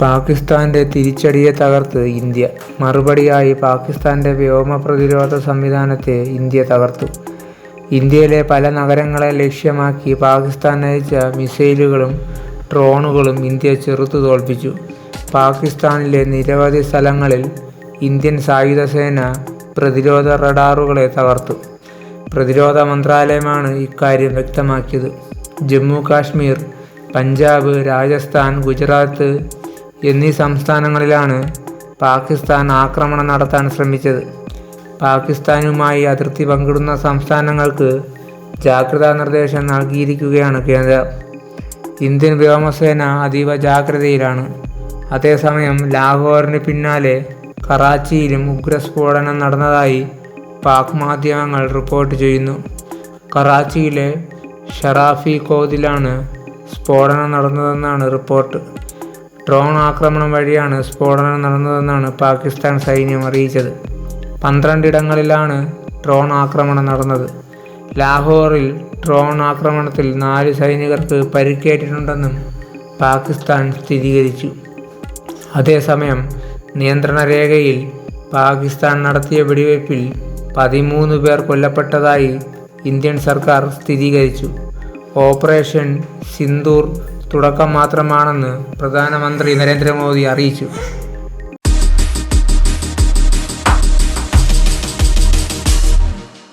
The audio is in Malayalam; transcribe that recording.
പാകിസ്ഥാന്റെ തിരിച്ചടിയെ തകർത്ത് ഇന്ത്യ. മറുപടിയായി പാകിസ്ഥാന്റെ വ്യോമ പ്രതിരോധ സംവിധാനത്തെ ഇന്ത്യ തകർത്തു. ഇന്ത്യയിലെ പല നഗരങ്ങളെ ലക്ഷ്യമാക്കി പാകിസ്ഥാൻ അയച്ച മിസൈലുകളും ഡ്രോണുകളും ഇന്ത്യ ചെറുത്തു തോൽപ്പിച്ചു. പാകിസ്ഥാനിലെ നിരവധി സ്ഥലങ്ങളിൽ ഇന്ത്യൻ സായുധ സേന പ്രതിരോധ റഡാറുകളെ തകർത്തു. പ്രതിരോധ മന്ത്രാലയമാണ് ഇക്കാര്യം വ്യക്തമാക്കിയത്. ജമ്മു കാശ്മീർ പഞ്ചാബ് രാജസ്ഥാൻ ഗുജറാത്ത് എന്നീ സംസ്ഥാനങ്ങളിലാണ് പാകിസ്ഥാൻ ആക്രമണം നടത്താൻ ശ്രമിച്ചത്. പാകിസ്ഥാനുമായി അതിർത്തി പങ്കിടുന്ന സംസ്ഥാനങ്ങൾക്ക് ജാഗ്രതാ നിർദ്ദേശം നൽകിയിരിക്കുകയാണ് കേന്ദ്രം. ഇന്ത്യൻ വ്യോമസേന അതീവ ജാഗ്രതയിലാണ്. അതേസമയം ലാഹോറിന് പിന്നാലെ കറാച്ചിയിലും ഉഗ്രസ്ഫോടനം നടന്നതായി പാക് മാധ്യമങ്ങൾ റിപ്പോർട്ട് ചെയ്യുന്നു. കറാച്ചിയിലെ ഷറാഫി കോതിലാണ് സ്ഫോടനം നടന്നതെന്നാണ് റിപ്പോർട്ട്. ഡ്രോൺ ആക്രമണം വഴിയാണ് സ്ഫോടനം നടന്നതെന്നാണ് പാകിസ്ഥാൻ സൈന്യം അറിയിച്ചത്. പന്ത്രണ്ടിടങ്ങളിലാണ് ഡ്രോൺ ആക്രമണം നടന്നത്. ലാഹോറിൽ ഡ്രോൺ ആക്രമണത്തിൽ നാല് സൈനികർക്ക് പരിക്കേറ്റിട്ടുണ്ടെന്നും പാകിസ്ഥാൻ സ്ഥിരീകരിച്ചു. അതേസമയം നിയന്ത്രണ രേഖയിൽ പാകിസ്ഥാൻ നടത്തിയ വെടിവയ്പിൽ പതിമൂന്ന് പേർ കൊല്ലപ്പെട്ടതായി ഇന്ത്യൻ സർക്കാർ സ്ഥിരീകരിച്ചു. ഓപ്പറേഷൻ സിന്ദൂർ തുടക്കം മാത്രമാണെന്ന് പ്രധാനമന്ത്രി നരേന്ദ്രമോദി അറിയിച്ചു